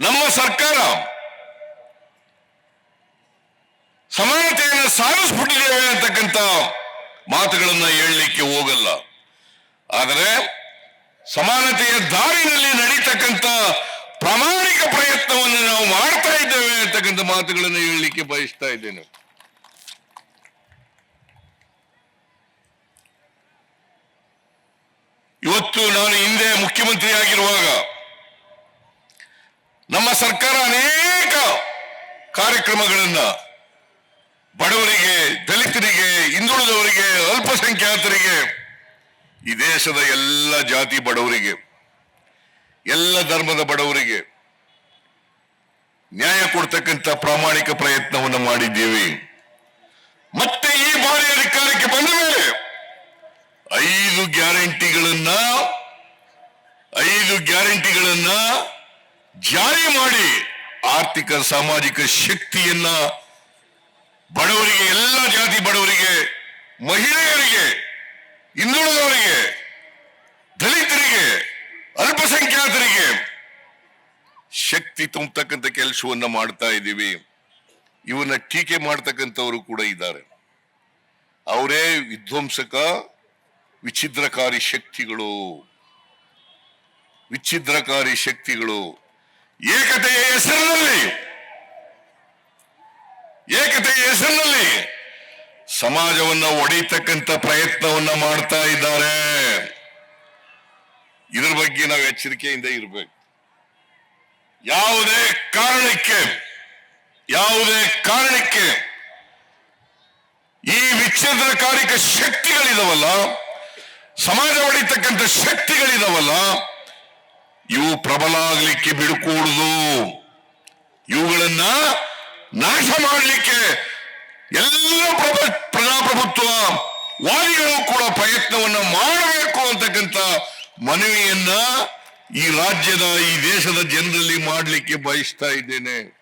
ನಮ್ಮ ಸರ್ಕಾರ ಸಮಾನತೆಯನ್ನು ಸಾಧಿಸ್ಬಿಟ್ಟಿದ್ದೇವೆ ಅಂತಕ್ಕಂಥ ಮಾತುಗಳನ್ನ ಹೇಳಲಿಕ್ಕೆ ಹೋಗಲ್ಲ. ಆದರೆ ಸಮಾನತೆಯ ದಾರಿನಲ್ಲಿ ನಡೀತಕ್ಕಂಥ ಪ್ರಾಮಾಣಿಕ ಪ್ರಯತ್ನವನ್ನು ನಾವು ಮಾಡ್ತಾ ಇದ್ದೇವೆ ಅಂತಕ್ಕಂಥ ಮಾತುಗಳನ್ನು ಹೇಳಲಿಕ್ಕೆ ಬಯಸ್ತಾ ಇದ್ದೇನೆ. ಇವತ್ತು ನಾನು ಹಿಂದೆ ಮುಖ್ಯಮಂತ್ರಿ ಆಗಿರುವಾಗ ನಮ್ಮ ಸರ್ಕಾರ ಅನೇಕ ಕಾರ್ಯಕ್ರಮಗಳನ್ನ ಬಡವರಿಗೆ, ದಲಿತರಿಗೆ, ಹಿಂದುಳಿದವರಿಗೆ, ಅಲ್ಪಸಂಖ್ಯಾತರಿಗೆ, ಈ ದೇಶದ ಎಲ್ಲ ಜಾತಿ ಬಡವರಿಗೆ, ಎಲ್ಲ ಧರ್ಮದ ಬಡವರಿಗೆ ನ್ಯಾಯ ಕೊಡ್ತಕ್ಕಂಥ ಪ್ರಾಮಾಣಿಕ ಪ್ರಯತ್ನವನ್ನು ಮಾಡಿದ್ದೇವೆ. ಮತ್ತೆ ಈ ಜಾರಿ ಮಾಡಿ ಆರ್ಥಿಕ ಸಾಮಾಜಿಕ ಶಕ್ತಿಯನ್ನ ಬಡವರಿಗೆ, ಎಲ್ಲ ಜಾತಿ ಬಡವರಿಗೆ, ಮಹಿಳೆಯರಿಗೆ, ಹಿಂದುಳಿದವರಿಗೆ, ದಲಿತರಿಗೆ, ಅಲ್ಪಸಂಖ್ಯಾತರಿಗೆ ಶಕ್ತಿ ತುಂಬತಕ್ಕಂಥ ಕೆಲಸವನ್ನ ಮಾಡ್ತಾ ಇದ್ದೀವಿ. ಇವನ್ನ ಟೀಕೆ ಮಾಡ್ತಕ್ಕಂಥವರು ಕೂಡ ಇದ್ದಾರೆ. ಅವರೇ ವಿಧ್ವಂಸಕ, ವಿಚ್ಛಿದ್ರಕಾರಿ ಶಕ್ತಿಗಳು. ವಿಚ್ಛಿದ್ರಕಾರಿ ಶಕ್ತಿಗಳು. ಏಕತೆಯ ಹೆಸರಿನಲ್ಲಿ. ಏಕತೆಯ ಹೆಸರಿನಲ್ಲಿ ಸಮಾಜವನ್ನ ಒಡೆಯತಕ್ಕಂತ ಪ್ರಯತ್ನವನ್ನ ಮಾಡ್ತಾ ಇದ್ದಾರೆ. ಇದ್ರ ಬಗ್ಗೆ ನಾವು ಎಚ್ಚರಿಕೆಯಿಂದ ಇರಬೇಕು. ಯಾವುದೇ ಕಾರಣಕ್ಕೆ ಯಾವುದೇ ಕಾರಣಕ್ಕೆ ಈ ವಿಚ್ಛೇದನಕಾರಿಕ ಶಕ್ತಿಗಳಿದಾವಲ್ಲ, ಸಮಾಜ ಒಡೆಯತಕ್ಕಂಥ ಶಕ್ತಿಗಳಿದಾವಲ್ಲ ಇವು ಪ್ರಬಲ ಆಗಲಿಕ್ಕೆ ಬಿಡುಕೂಡುದು. ಇವುಗಳನ್ನ ನಾಶ ಮಾಡಲಿಕ್ಕೆ ಎಲ್ಲ ಪ್ರಭ- ಪ್ರಜಾಪ್ರಭುತ್ವ ವಾದಿಗಳು ಕೂಡ ಪ್ರಯತ್ನವನ್ನ ಮಾಡಬೇಕು ಅಂತಕ್ಕಂಥ ಮನವಿಯನ್ನ ಈ ರಾಜ್ಯದ, ಈ ದೇಶದ ಜನರಲ್ಲಿ ಮಾಡಲಿಕ್ಕೆ ಬಯಸ್ತಾ ಇದ್ದೇನೆ.